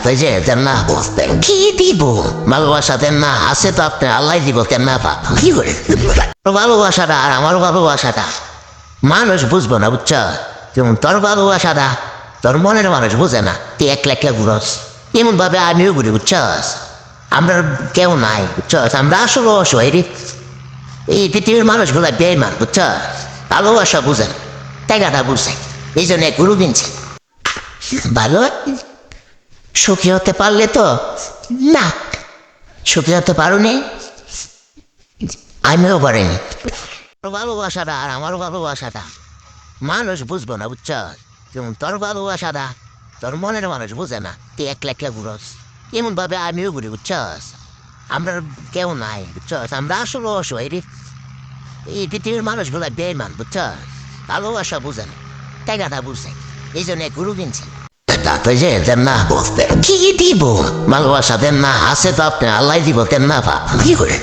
তাতে যে দেন না বলতে কি দিব? ভালোবাসা দেন না আছে তো আপনি, আল্লাহ দিব দেন না বাপ কি করে? ভালোবাসাটা আর আমার ভালোবাসাটা, মানুষ বুঝব না, বুঝছ? যেমন তোর ভালোবাসাটা, তোর মনের মানুষ বুঝে না, তুই একলা একলা ঘুরস। এমন ভাবে আমিও ঘুরি বুঝছস আমরা কেউ নাই বুঝছস আমরা আসলে অসহায় এই পৃথিবীর মানুষগুলা বেইমান বুঝছ? ভালোবাসা বুঝে না, টাকাটা বুঝে এই জন্য গুরু কিনছে। ভালো? সুখী হতে পারলে তো না সুখী হতে পারোনি? আমিও পারিনি। ভালোবাসাটা আর আমার ভালোবাসাটা মানুষ বুঝব না, বুঝছ? যেমন তোর ভালোবাসাটা, তোর মনের মানুষ বুঝে না, তুই একলা একলা ঘুরস। এমন ভাবে আমিও ঘুরি বুঝছস আমরা কেউ নাই বুঝছস আমরা আসলে অসহায় রে। এই পৃথিবীর মানুষগুলা বেইমান বুঝছস ভালোবাসা বুঝে না, টাকাটা বুঝে। এই জন্য এক গুরু কিনছে। তাতে যে দেন না বলতে। কি দিব? ভালোবাসা দেন না আছে তো আপনি, আল্লাহ দিব, দেন না বাপ। কি করে?